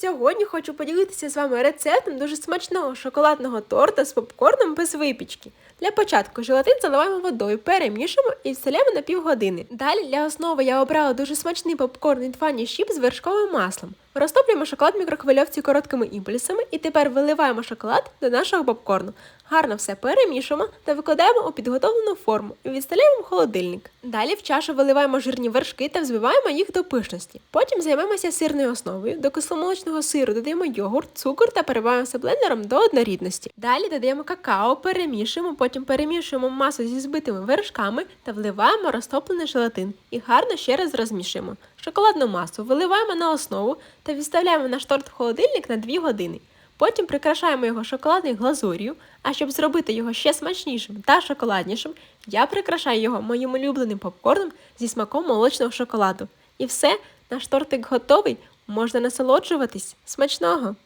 Сьогодні хочу поділитися з вами рецептом дуже смачного шоколадного торта з попкорном без випічки. Для початку желатин заливаємо водою, перемішуємо і вселяємо на півгодини. Далі для основи я обрала дуже смачний попкорн від Funny Ship з вершковим маслом. Розтоплюємо шоколад в мікрохвильовці короткими імпульсами і тепер виливаємо шоколад до нашого попкорну. Гарно все перемішуємо та викладаємо у підготовлену форму і відставляємо в холодильник. Далі в чашу виливаємо жирні вершки та взбиваємо їх до пишності. Потім займемося сирною основою. До кисломолочного сиру додаємо йогурт, цукор та перебиваємо все блендером до однорідності. Далі додаємо какао, перемішуємо, потім перемішуємо масу зі збитими вершками та вливаємо розтоплений желатин і гарно ще раз розмішуємо. Шоколадну масу виливаємо на основу та відставляємо наш торт в холодильник на 2 години. Потім прикрашаємо його шоколадною глазур'ю, а щоб зробити його ще смачнішим та шоколаднішим, я прикрашаю його моїм улюбленим попкорном зі смаком молочного шоколаду. І все, наш тортик готовий, можна насолоджуватись. Смачного!